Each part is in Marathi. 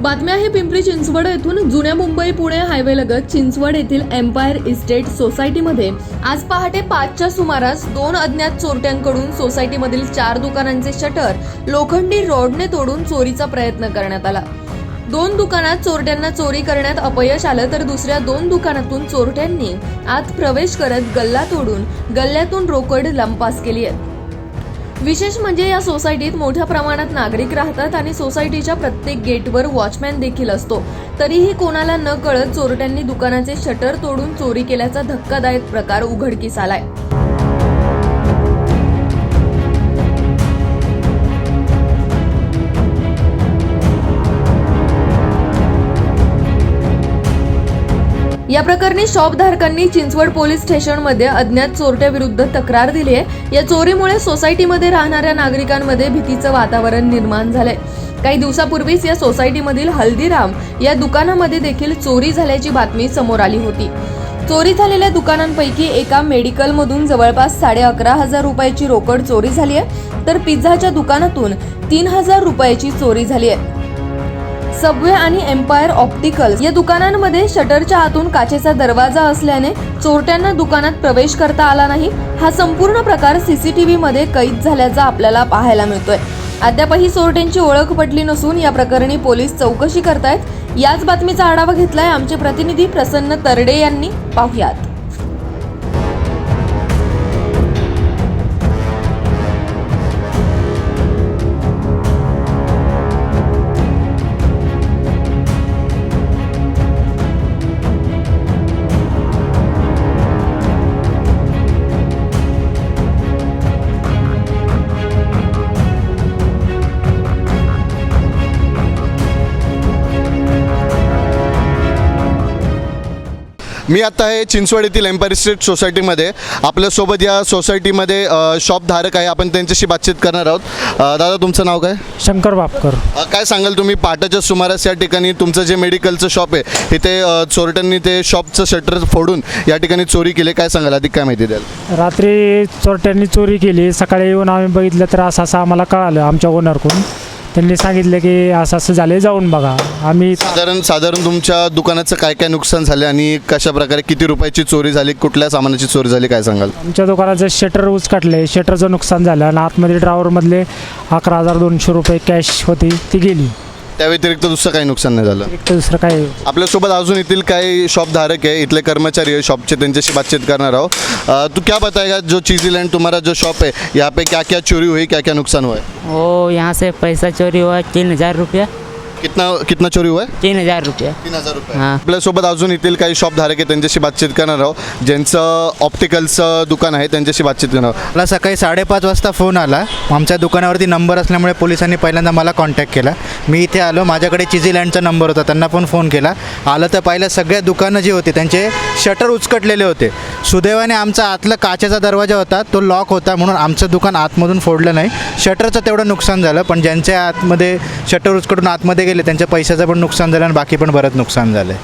बातम्या आहे पिंपरी चिंचवड येथून जुन्या मुंबई पुणे हायवे लगत चिंचवड येथील एम्पायर इस्टेट सोसायटीमध्ये. आज पहाटे पाचच्या सुमारास दोन अज्ञात चोरट्यांकडून सोसायटीमधील चार दुकानांचे शटर लोखंडी रॉडने तोडून चोरीचा प्रयत्न करण्यात आला. दोन दुकानात चोरट्यांना चोरी करण्यात अपयश आलं तर दुसऱ्या दोन दुकानातून चोरट्यांनी आत प्रवेश करत गल्ला तोडून गल्ल्यातून रोकड लंपास केली आहे. विशेष म्हणजे या सोसायटीत मोठ्या प्रमाणात नागरिक राहतात आणि सोसायटीच्या प्रत्येक गेटवर वॉचमॅन देखील असतो. तरीही कोणाला न कळत चोरट्यांनी दुकानाचे शटर तोडून चोरी केल्याचा धक्कादायक प्रकार उघडकीस आलाय. या प्रकरणी शॉपधारकांनी चिंचवड पोलीस स्टेशनमध्ये अज्ञात चोरट्याविरुद्ध तक्रार दिली आहे. या चोरीमुळे सोसायटीमध्ये राहणाऱ्या नागरिकांमध्ये भीतीचं वातावरण निर्माण झालंय. काही दिवसापूर्वीच या सोसायटीमधील हल्दीराम या दुकानामध्ये देखील चोरी झाल्याची बातमी समोर आली होती. चोरी झालेल्या दुकानांपैकी एका मेडिकलमधून जवळपास साडे अकरा हजार रुपयाची रोकड चोरी झाली आहे. तर पिझ्झाच्या दुकानातून तीन हजार रुपयाची चोरी झाली आहे. सबवे आणि एम्पायर ऑप्टिकल्स या दुकानांमध्ये शटरच्या आतून काचेचा दरवाजा असल्याने चोरट्यांना दुकानात प्रवेश करता आला नाही. हा संपूर्ण प्रकार सीसीटीव्ही मध्ये कैद झाल्याचा आपल्याला पाहायला मिळतोय. अद्यापही चोरट्यांची ओळख पटली नसून या प्रकरणी पोलीस चौकशी करतायत. याच बातमीचा आढावा घेतलाय आमचे प्रतिनिधी प्रसन्न तरडे यांनी. पाहुयात. मी आता आहे चिंचवड येथील एम्पायर स्टेट सोसायटीमध्ये आपल्यासोबत या सोसायटीमध्ये शॉपधारक आहे. आपण त्यांच्याशी बातचीत करणार आहोत. दादा तुमचं नाव काय? शंकर बापकर. काय सांगाल तुम्ही? पहाटेच्या सुमारास या ठिकाणी तुमचं जे मेडिकलचं शॉप आहे इथे चोरट्यांनी ते शॉपचं शटर फोडून या ठिकाणी चोरी केली. काय सांगाल? अधिक काय माहिती द्याल? रात्री चोरट्यांनी चोरी केली. सकाळी येऊन आम्ही बघितलं तर असं असं आम्हाला कळालं आमच्या ओनरकडून त्यांनी सांगितलं की असं असं झाले जाऊन बघा. आम्ही साधारण साधारण तुमच्या दुकानाचं काय काय नुकसान झालं आणि कशा प्रकारे किती रुपयाची चोरी झाली कुठल्या सामानाची चोरी झाली काय सांगाल? आमच्या दुकानाचं शटर उचकाटले शटरचं नुकसान झालं आणि आतमध्ये ड्रावरमधले अकरा हजार दोनशे रुपये कॅश होती ती गेली. त्या व्यतिरिक्त दुसरं काही नुकसान नाही झालं? तर दुसरं काय आपल्यासोबत अजून येथील काही शॉप धारक है इथले कर्मचारी है शॉप से त्यांच्याशी बातचीत करना रहो अ, तू क्या बताएगा जो चीज़ी लैंड तुम्हारा जो शॉप है यहाँ पे क्या क्या चोरी हुई क्या क्या नुकसान हुआ है? वो यहाँ से पैसा चोरी हुआ तीन हजार रुपया। कितना कितना चोरी हुआ है? तीन हजार रुपया। तीन हजार रुपये। हां. आपल्यासोबत अजून येथील काही शॉप धारक आहे त्यांच्याशी बातचीत करणार आहोत. ज्यांचं ऑप्टिकलचं दुकान आहे त्यांच्याशी बातचीत करणार आहोत. मला सकाळी साडेपाच वाजता फोन आला. आमच्या दुकानावरती नंबर असल्यामुळे पोलिसांनी पहिल्यांदा मला कॉन्टॅक्ट केला. मी इथे आलो. माझ्याकडे चिझीलँडचा नंबर होता. त्यांना पण फोन केला. आलं तर पाहिलं सगळ्या दुकानं जी होती त्यांचे शटर उचकटलेले होते. सुदैवाने आमचा आतला काचेचा दरवाजा होता. तो लॉक होता म्हणून आमचं दुकान आतमधून फोडलं नाही. शटरचं तेवढं नुकसान झालं पण ज्यांच्या आतमध्ये शटर उचकटून आतमध्ये गेले त्यांच्या पैशाचं पण नुकसान झालं आणि बाकी पण बरंच नुकसान झालं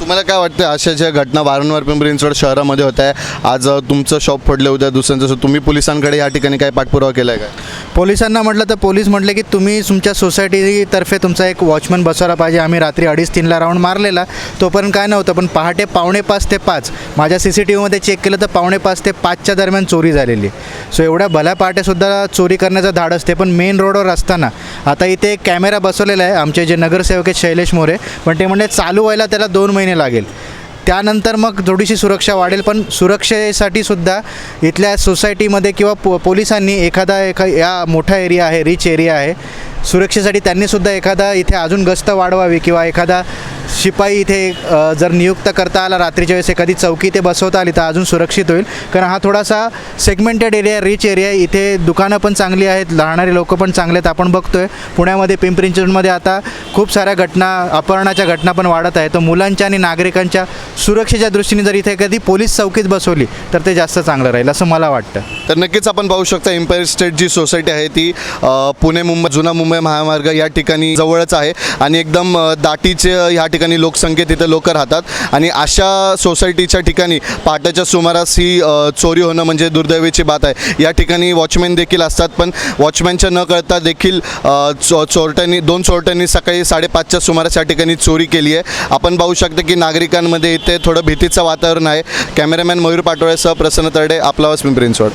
तुम्हाला काय वाटतं अशा ज्या घटना वारंवार पिंपरी चिंचवड शहरामध्ये होत आहे आज तुमचं शॉप फोडलं उद्या दुसऱ्यांचं जसं तुम्ही पोलिसांकडे या ठिकाणी काय पाठपुरावा केला आहे का? पोलिसांना म्हटलं तर पोलीस म्हटले की तुम्ही तुमच्या सोसायटीतर्फे तुमचा एक वॉचमन बसवला पाहिजे. आम्ही रात्री अडीच तीनला राऊंड मारलेला. तोपर्यंत काय नव्हतं पण पहाटे पावणे पाच ते पाच माझ्या सी सी टी व्हीमध्ये चेक केलं तर पावणे पाच ते पाचच्या दरम्यान चोरी झालेली. सो एवढ्या भल्या पहाटेसुद्धा चोरी करण्याचं धाड असते पण मेन रोडवर असताना. आता इथे एक कॅमेरा बसवलेला आहे आमचे जे नगरसेवक आहेत शैलेश मोरे पण ते म्हणजे चालू व्हायला त्याला दोन महिने लागेल. त्यानंतर मग थोडीशी सुरक्षा वाढेल पण सुरक्षेसाठी सुद्धा इथल्या सोसायटीमध्ये किंवा पो पोलिसांनी एखादा एखा या मोठा एरिया आहे रिच एरिया आहे सुरक्षेसाठी त्यांनीसुद्धा एखादा इथे अजून गस्त वाढवावी किंवा एखादा शिपाई इथे जर नियुक्त करता आला रात्रीच्या वेळेस एखादी चौकी इथे बसवता आली तर अजून सुरक्षित होईल. कारण हा थोडासा सेगमेंटेड एरिया रिच एरिया इथे दुकानं पण चांगली आहेत राहणारे लोक पण चांगले आहेत आपण बघतोय. पुण्यामध्ये पिंपरी चिंचवडमध्ये आता खूप साऱ्या घटना अपहरणाच्या घटना पण वाढत आहेत. तर मुलांच्या आणि नागरिकांच्या सुरक्षेच्या दृष्टीने जर इथे एखादी पोलीस चौकीत बसवली तर ते जास्त चांगलं राहील असं मला वाटतं. तर नक्कीच आपण पाहू शकता एम्पायर स्टेट जी सोसायटी आहे ती पुणे मुंबई जुना मुंबई मुंबई महामार्ग या ठिकाणी जवळच आहे आणि एकदम दाटीचे ह्या ठिकाणी लोकसंख्येत तिथे लोक राहतात. आणि अशा सोसायटीच्या ठिकाणी पहाटेच्या सुमारास ही चोरी होणं म्हणजे दुर्दैवीची बात आहे. या ठिकाणी वॉचमॅन देखील असतात पण वॉचमॅनच्या न कळता देखील चो चोरट्यांनी दोन चोरट्यांनी सकाळी साडेपाचच्या सुमारास या ठिकाणी चोरी केली आहे. आपण पाहू शकतो की नागरिकांमध्ये इथे थोडं भीतीचं वातावरण आहे. कॅमेरामॅन मयूर पाटोळेसह प्रसन्न तरडे आपला वस प्रिन्सवड.